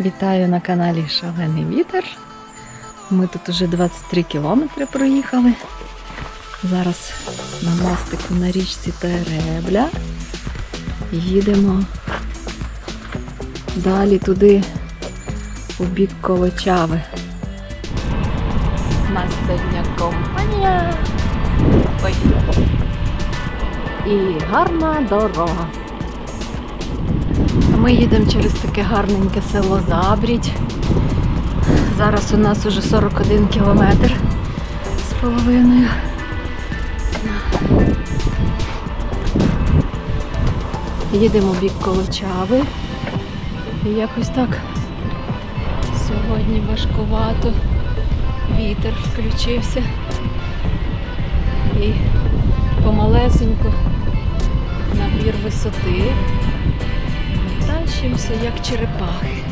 Вітаю на каналі Шалений Вітер. Ми тут уже 23 кілометри проїхали. Зараз на мостику на річці Теребля. Їдемо далі туди, у бік Колочави. У нас сьогодні компанія. Ой. І гарна дорога. Ми їдемо через таке гарненьке село Забрідь. Зараз у нас уже 41 кілометр з половиною. Їдемо в бік Колочави. І якось так сьогодні важкувато. Вітер включився. І помалесенько набір висоти. Тащимося, як черепахи.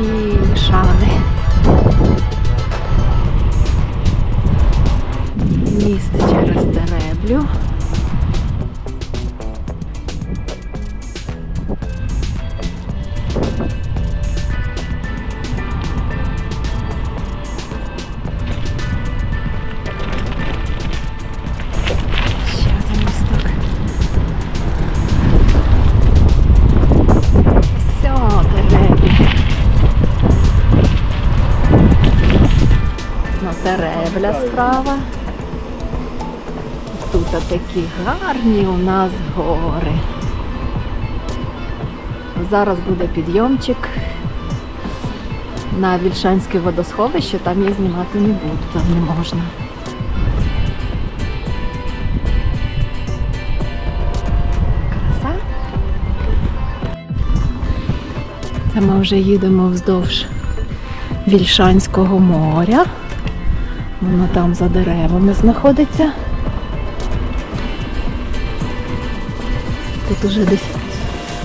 Вільшани. Міст через Тереблю. Ще справа. Тут такі гарні у нас гори. Зараз буде підйомчик на Вільшанське водосховище, там я знімати не буду, там не можна. Краса. Це ми вже їдемо вздовж Вільшанського моря. Воно там за деревами знаходиться. Тут уже десь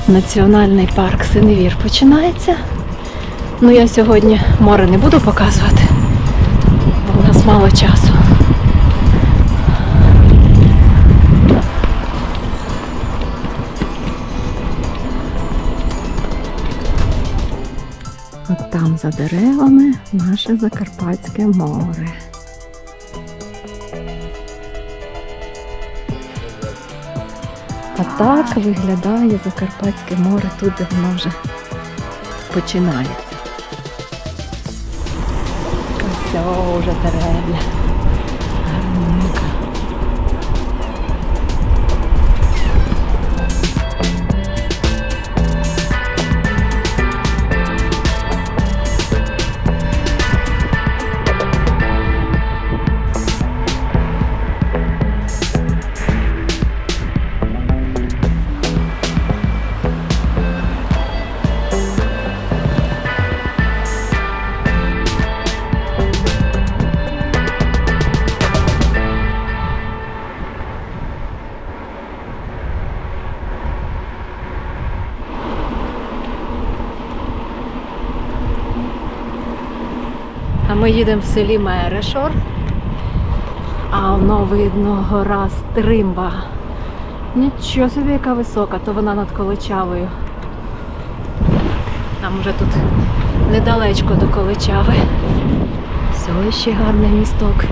національний парк Синевір починається. Ну я сьогодні море не буду показувати, бо в нас мало часу. От там за деревами наше Закарпатське море. А так виглядає Закарпатське море тут, де воно вже починається. Ось уже теребля. А ми їдемо в селі Мерешор. А воно видно гора Стримба. Нічого собі, яка висока, то вона над Количавою. Там вже тут недалечко до Количави. Все, ще гарний місток.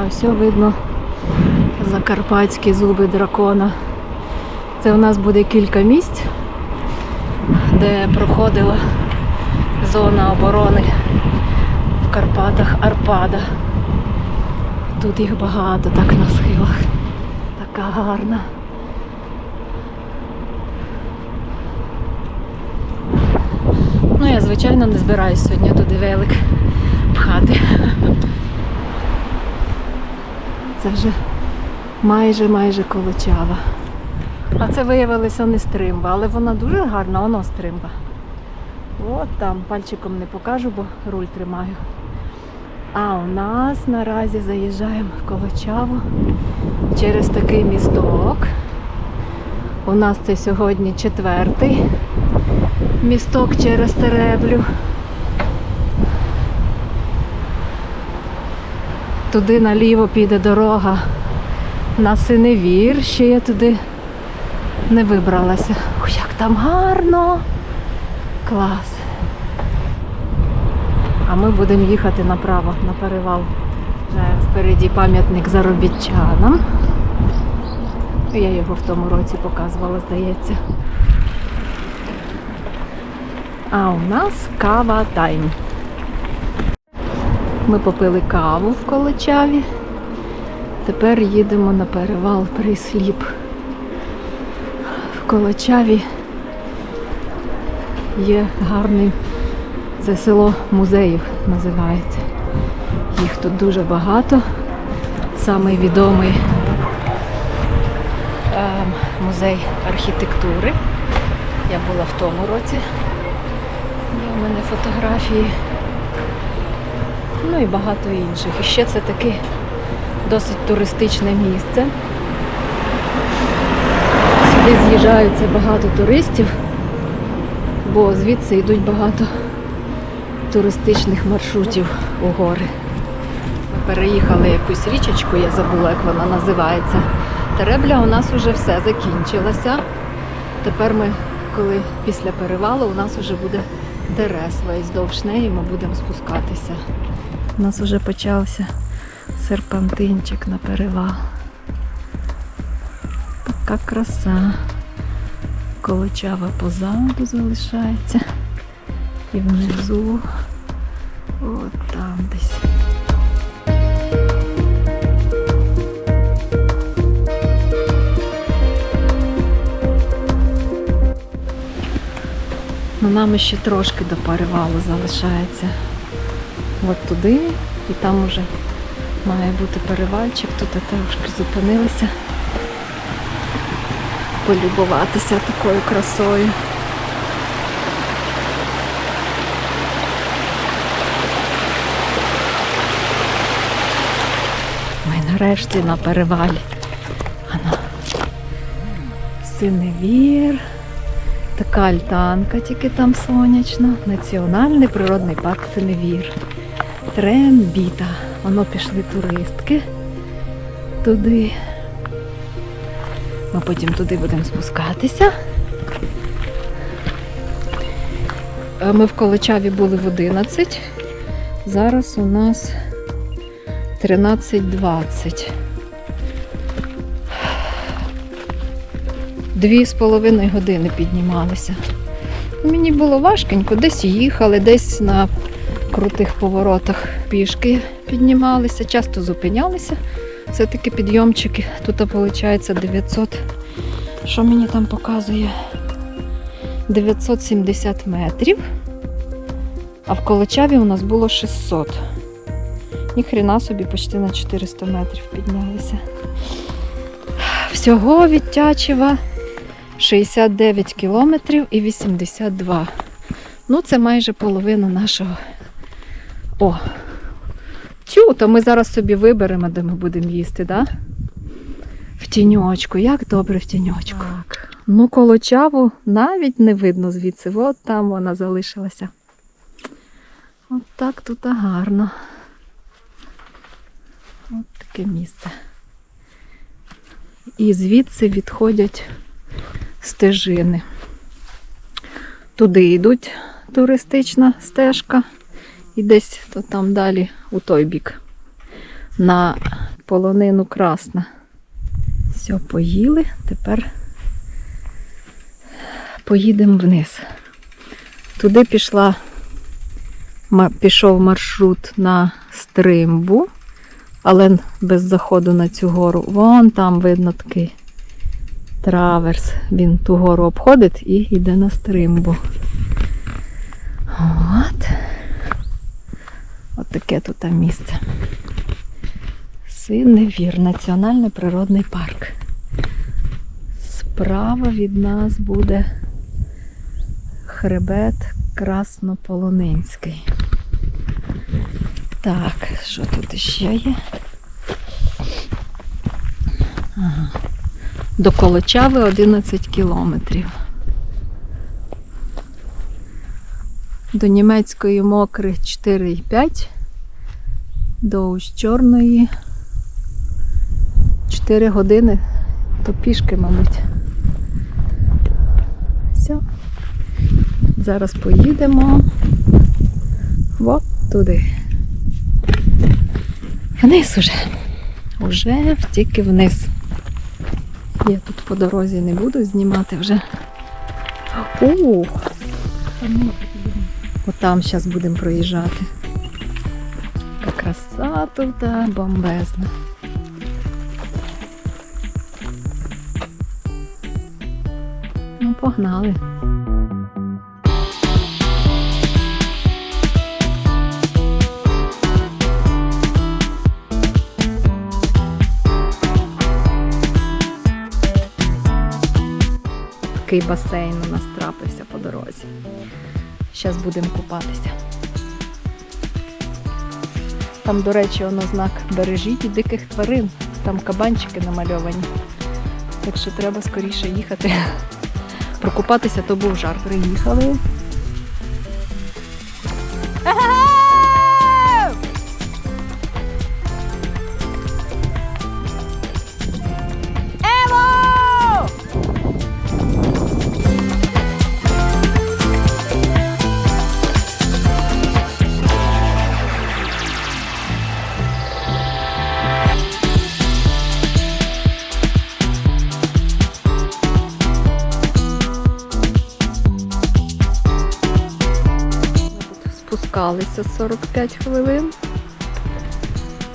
А все видно закарпатські зуби дракона. Це у нас буде кілька місць де проходила зона оборони в Карпатах Арпада. Тут їх багато так на схилах. Така гарна. Ну, я, звичайно, не збираюсь сьогодні туди велик пхати. Це вже майже майже колочава. А це виявилося не стримба, але вона дуже гарна, воно стримба. От там, пальчиком не покажу, бо руль тримаю. А у нас наразі заїжджаємо в Колочаву через такий місток. У нас це сьогодні четвертий місток через Тереблю. Туди наліво піде дорога на синевір, ще я туди не вибралася. Ой, як там гарно! Клас! А ми будемо їхати направо, на перевал. Вже впереді пам'ятник заробітчанам. Я його в тому році показувала, здається. А у нас кава тайм. Ми попили каву в Колочаві. Тепер їдемо на перевал Присліп. В Колочаві є гарний, це село музеїв називається. Їх тут дуже багато. Самий відомий ем, музей архітектури. Я була в тому році. Є у мене фотографії. Ну і багато інших. І ще це таке досить туристичне місце. Сюди з'їжджаються багато туристів, бо звідси йдуть багато туристичних маршрутів у гори. Ми переїхали якусь річечку, я забула, як вона називається. Теребля у нас вже все закінчилося. Тепер ми, коли після перевалу, у нас вже буде терес весь довж неї, ми будемо спускатися. У нас вже почався серпантинчик на перевал. Така краса. Колочава позаду залишається. І внизу. От там десь. Ну, нам ще трошки до перевалу залишається. От туди, і там уже має бути перевальчик. Тут трошки зупинилися. Полюбуватися такою красою. Ми нарешті на перевалі. Ано. Синевір. Така альтанка, тільки там сонячна. Національний природний парк Синевір. Трембіта. Воно пішли туристки туди. Ми потім туди будемо спускатися. Е, Ми в Колочаві були в 11. Зараз у нас 13.20. Дві з половиною години піднімалися. Мені було важкенько, десь їхали, десь на крутих поворотах пішки піднімалися, часто зупинялися. Все-таки підйомчики. Тут виходить 900. Що мені там показує? 970 метрів. А в Колочаві у нас було 600. Ніхрена собі почти на 400 метрів піднялися. Всього від Тячева 69 кілометрів і 82. Ну, це майже половина нашого. О! Тю, то ми зараз собі виберемо, де ми будемо їсти, так? Да? В тіньочку. Як добре в тіньочку. Так. Ну, колочаву навіть не видно звідси. От там вона залишилася. От так тут гарно. От таке місце. І звідси відходять стежини. Туди йдуть туристична стежка. І десь то там далі у той бік. На полонину красна. Все, поїли. Тепер поїдемо вниз. Туди пішла, пішов маршрут на стримбу, але без заходу на цю гору. Вон там видно такий траверс. Він ту гору обходить і йде на стримбу. От. От таке тут місце. Синевір, Національний природний парк. Справа від нас буде хребет Краснополонинський. Так, що тут ще є? Ага. До Колочави 11 кілометрів. До німецької мокри 4,5. До Чорної 4 години, то пішки, мабуть. Все. Зараз поїдемо от туди. Вниз уже. Уже тільки вниз. Я тут по дорозі не буду знімати вже. Ух! Отам зараз будемо проїжджати. Краса тут бомбезна. Ну, погнали. Такий басейн у нас трапився по дорозі. Зараз будемо купатися. Там, до речі, воно знак бережіть диких тварин. Там кабанчики намальовані. Так що треба скоріше їхати. Прокупатися то був жар. Приїхали. Спускалися 45 хвилин.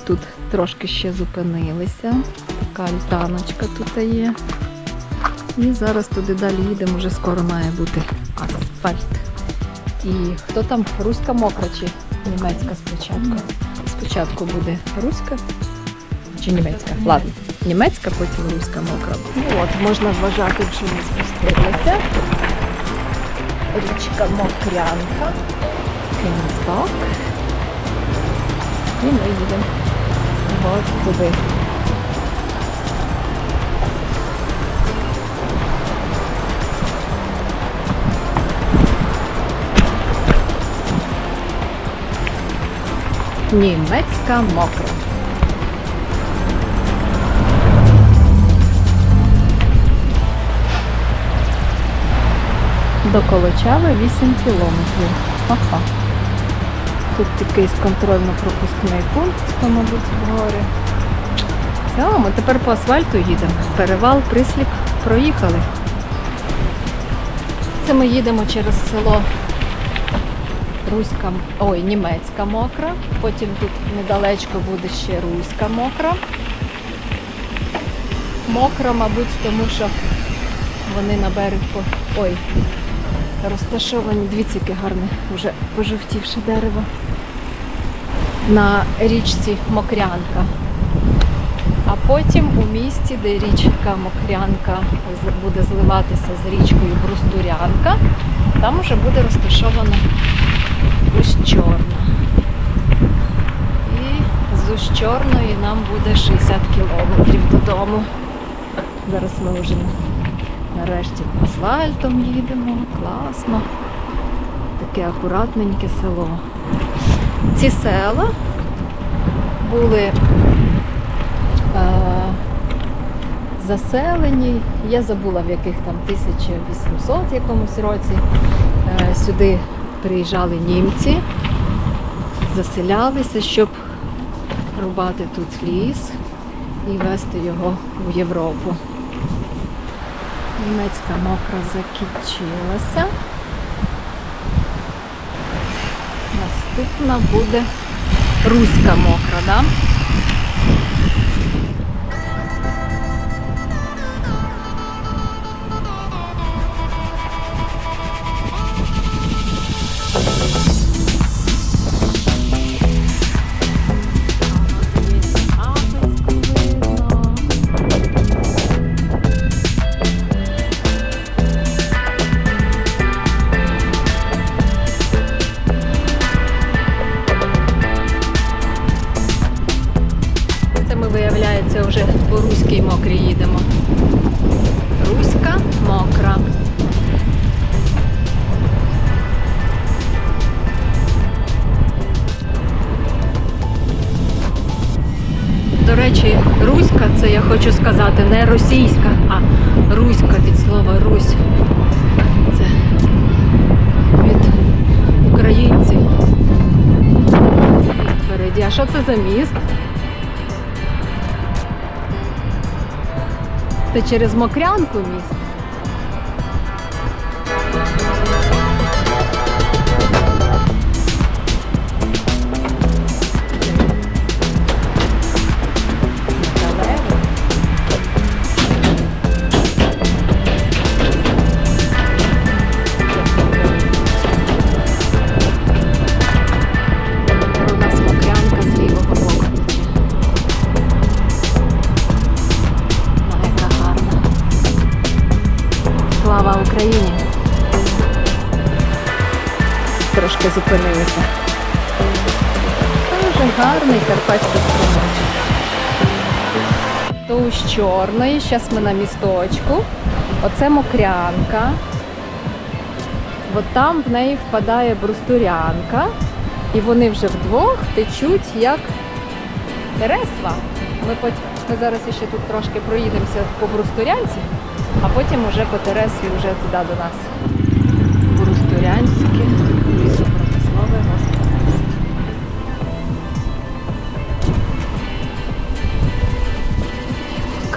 Тут трошки ще зупинилися. Така альтаночка тут є. І зараз туди далі їдемо, вже скоро має бути асфальт. І хто там? Руська мокра чи німецька спочатку? Спочатку буде руська чи німецька? Ладно, німецька, потім руська мокра. Ну от, можна вважати, що ми спустилися. Річка Мокрянка. Кінсток. І ми їдемо от туди. Німецька мокра. До Колочави 8 кілометрів. Ага. Тут якийсь контрольно-пропускний пункт, то, мабуть, в горі. Все, ми тепер по асфальту їдемо. Перевал, присліп, проїхали. Це ми їдемо через село Руська, ой, німецька мокра. Потім тут недалечко буде ще руська мокра. Мокра, мабуть, тому що вони на берег. Ой, розташовані, дивіться, яке гарне, вже пожовтівше дерево. На річці Мокрянка. А потім у місті, де річка Мокрянка буде зливатися з річкою Брустурянка, там вже буде розташована Ущорна. І з Ущорної нам буде 60 кілометрів додому. Зараз ми вже нарешті асфальтом їдемо, класно. Таке акуратненьке село. Ці села були е, заселені, я забула в яких там 1800 якомусь році. Е, сюди приїжджали німці, заселялися, щоб рубати тут ліс і везти його в Європу. Німецька мокра закінчилася. Наступна буде руська мокра, да? Російська, а руська від слова Русь. Це від українців. Впереді. А що це за міст? Це через Мокрянку міст. Трошки зупинилися. Дуже гарний карпатський струмочок. То з чорної, зараз ми на місточку. Оце мокрянка. От там в неї впадає брустурянка. І вони вже вдвох течуть як Тересва. Ми, потім, ми зараз ще тут трошки проїдемося по Брустурянці, а потім уже по Тересві вже туди до нас. Брустурянське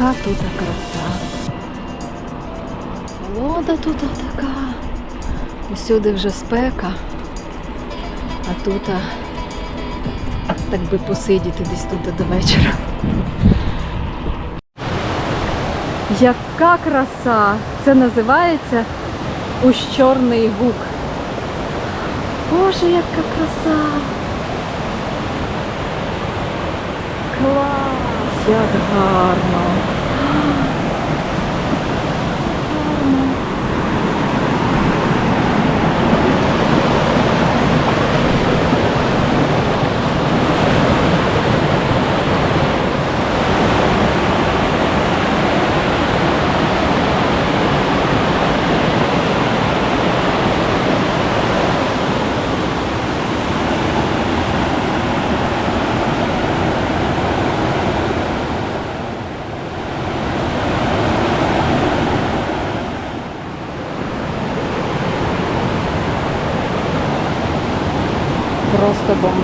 Яка тут краса. Вода тут така. Усюди вже спека. А тут так би посидіти десь тут до вечора. Яка краса! Це називається Ущорний гук. Боже, яка краса! Клас! Як гарно!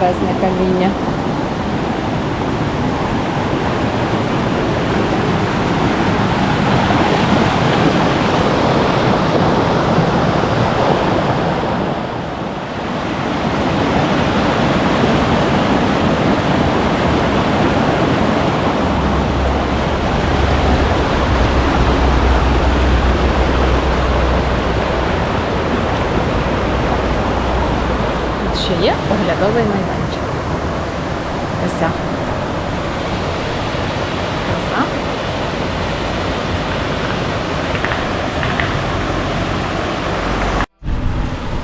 Бомбезне каміння. Ще є оглядовий майданчик. Краса. Краса.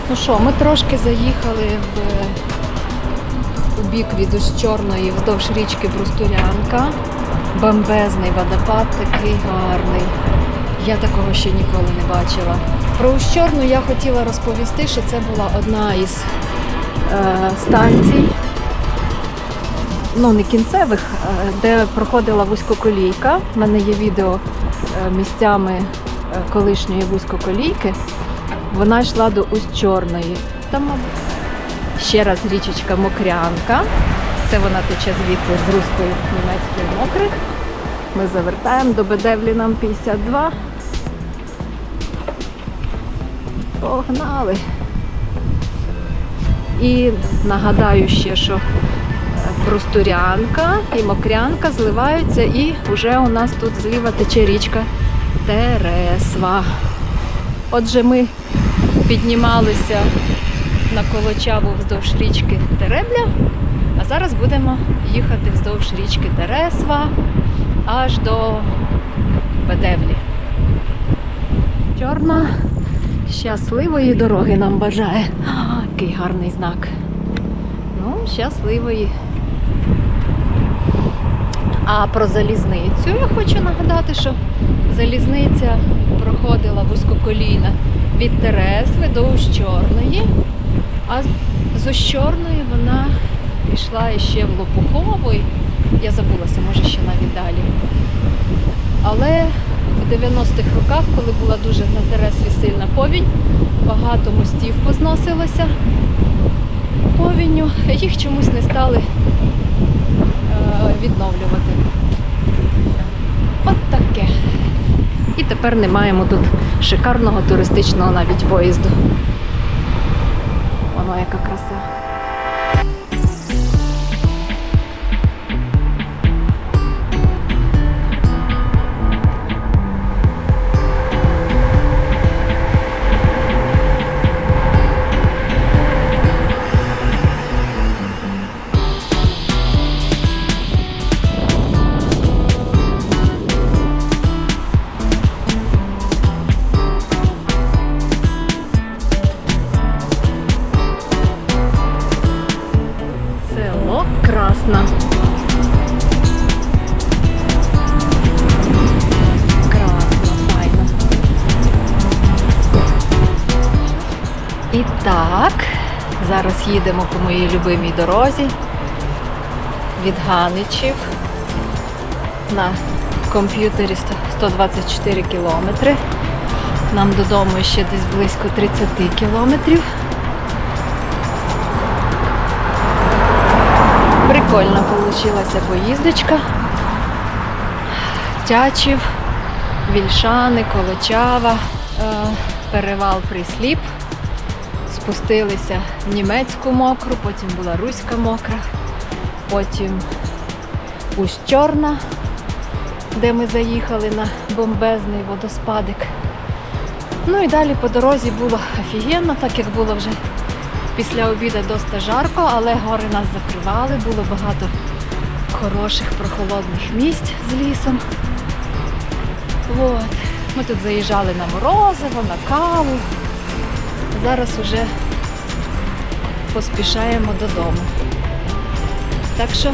Ну що, ми трошки заїхали в, у бік від Ущорної вздовж річки Брустурянка. Бомбезний водопад такий гарний. Я такого ще ніколи не бачила. Про Ущорну я хотіла розповісти, що це була одна із е, станцій, ну не кінцевих, е, де проходила вузькоколійка. У мене є відео е, місцями е, колишньої вузькоколійки. Вона йшла до Усть-Чорної. Там, ще раз річечка Мокрянка. Це вона тече звідти з руської німецької мокрих. Ми завертаємо до Бедевлі нам 52. Погнали. І нагадаю ще, що е, Брустурянка і Мокрянка зливаються, і вже у нас тут зліва тече річка Тересва. Отже, ми піднімалися на Колочаву вздовж річки Теребля, а зараз будемо їхати вздовж річки Тересва аж до Бедевлі. Чорна щасливої дороги нам бажає. А, який гарний знак. Ну, щасливої. А про залізницю я хочу нагадати, що залізниця проходила вузькоколійна від Тересви до Ущорної, а з- Ущорної вона пішла іще в Лопухову Я забулася, може ще навіть далі. Але в 90-х роках, коли була дуже на Тересві сильна повінь, багато мостів позносилося повінню, їх чомусь не стали е, відновлювати. От таке. І тепер не маємо тут шикарного туристичного навіть поїзду. Воно яка краса. Їдемо по моїй любимій дорозі від Ганичів на комп'ютері 124 кілометри. Нам додому ще десь близько 30 кілометрів. Прикольна получилася поїздочка. Тячів, Вільшани, Колочава, е, перевал Присліп. Спустилися в німецьку мокру, потім була руська мокра, потім Усть-Чорна, де ми заїхали на бомбезний водоспадик. Ну і далі по дорозі було офігенно, так як було вже після обіду досить жарко, але гори нас закривали, було багато хороших прохолодних місць з лісом. От. Ми тут заїжджали на морозиво, на каву. Зараз уже поспішаємо додому. Так що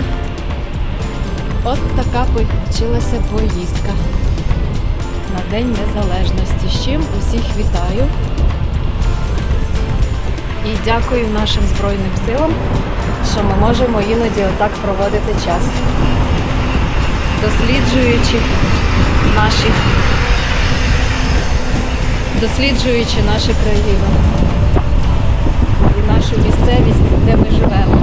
от така получилася поїздка на День Незалежності. З чим усіх вітаю. І дякую нашим Збройним силам, що ми можемо іноді отак проводити час, досліджуючи наші, досліджуючи наші країни і нашу місцевість, де ми живемо.